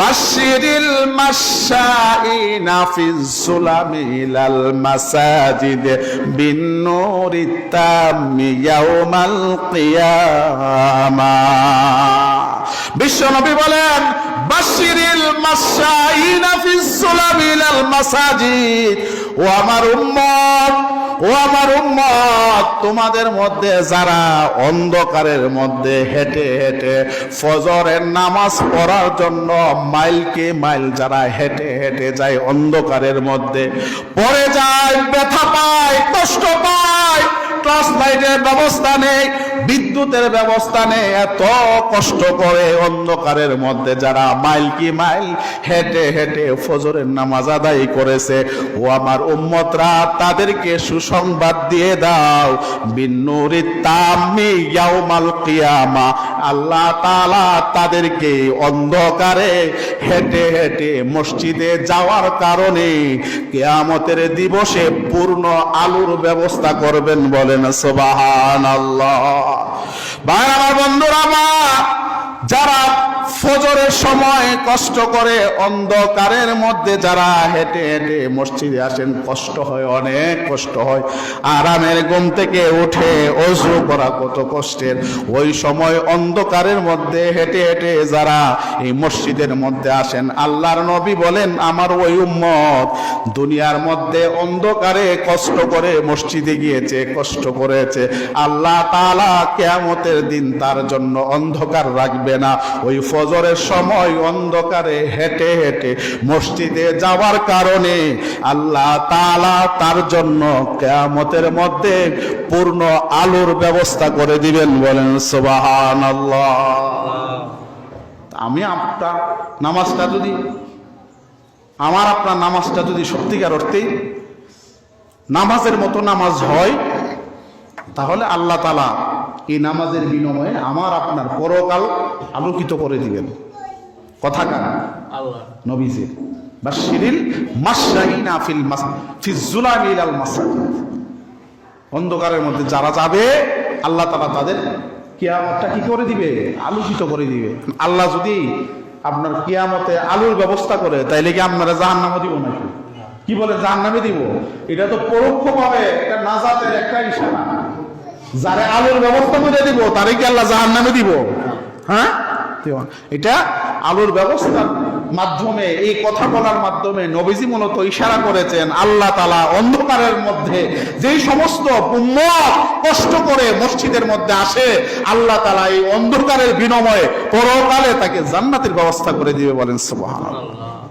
বাশিরিল মাশাইনা ফিজ সুলামি ইলাল মাসাজিদ বিন নূরি তাম্মি ইয়াউমাল কিয়ামা। বিশ্বনবী বলেন, বাশিরিল মাশাইনা ফিজ সুলামি ইলাল মাসাজিদ ও আমার উম্মত ও আমার উম্মত, তোমাদের মধ্যে যারা অন্ধকারের মধ্যে হেঁটে হেঁটে ফজরের নামাজ পড়ার জন্য মাইলকে মাইল যারা হেঁটে হেঁটে যায় অন্ধকারের মধ্যে, পড়ে যায়, ব্যথা পায়, কষ্ট পায় ক্লাস লাইটের ব্যবস্থা নেই বিদ্যুতের ব্যবস্থা নেই এত কষ্ট করে অন্ধকারের মধ্যে যারা মাইল কি মাইল হেঁটে হেঁটে ফজরের নামাজ আদায় করেছে, ও আমার উম্মতরা, তাদেরকে সুসংবাদ দিয়ে দাও বিন্নুরি তামি ইয়াউমাল কিয়ামা, আল্লাহ তাআলা তাদেরকে অন্ধকারে হেঁটে হেঁটে মসজিদে যাওয়ার কারণে কিয়ামতের দিবসে পূর্ণ আলোর ব্যবস্থা করবেন বলেন, সুবহানাল্লাহ। ভাই আমার বন্ধুরা আমার যারা ফজরের সময় কষ্ট করে অন্ধকারের মধ্যে যারা হেঁটে হেঁটে মসজিদে আসেন, কষ্ট হয়, অনেক কষ্ট হয়। আরামের ঘুম থেকে উঠে অজু করা কত কষ্টের। ওই সময় অন্ধকারের মধ্যে হেঁটে হেঁটে যারা এই মসজিদের মধ্যে আসেন, আল্লাহর নবী বলেন, আমার ওই উম্মত দুনিয়ার মধ্যে অন্ধকারে কষ্ট করে মসজিদে গিয়েছে, কষ্ট করেছে। আল্লাহ তালা কেয়ামতের দিন তার জন্য অন্ধকার রাখবে। না। ওই ফজরের সময় অন্ধকারে হেঁটে হেঁটে মসজিদে যাওয়ার কারণে আল্লাহ তালা তার জন্য কেয়ামতের মধ্যে পূর্ণ আলোর ব্যবস্থা করে দিবেন বলেন, সুবহানাল্লাহ। আমি আপনার নামাজটা যদি, আমার আপনার নামাজটা যদি সত্যিকার অর্থেই নামাজের মতো নামাজ হয়, তাহলে আল্লাহ তালা এই নামাজের বিনিময়ে আমার আপনার পরকাল আলোকিত করে দিবেন। কথা কার? আল্লাহ। নবীজির। বা শিরিল মাসাইনা ফিল মাস ফিজুলামিল আল মাসাজিদ অন্ধকারের মধ্যে যারা যাবে আল্লাহ তালা তাদের কিয়ামতটা কি করে দিবে? আলোকিত করে দিবে। আল্লাহ যদি আপনার কিয়ামতে আলোর ব্যবস্থা করে তাইলে কি আপনারা জাহান নামে দিব নাকি? কি বলে জাহান নামে দিব? এটা তো পরোক্ষভাবে একটা নাজাতের একটা ইশারা। যারা আলোর ব্যবস্থা করে দিব তারে কি আল্লাহ জাহান নামে দিব? হ্যাঁ? এটা আলোর ব্যবস্থার মাধ্যমে, এই কথা বলার মাধ্যমে নবীজি মূলত ইশারা করেছেন, আল্লাহ তালা অন্ধকারের মধ্যে যেই সমস্ত কষ্ট করে মসজিদের মধ্যে আসে, আল্লাহ তালা এই অন্ধকারের বিনিময়ে পরকালে তাকে জান্নাতের ব্যবস্থা করে দিবে বলেন আল্লাহ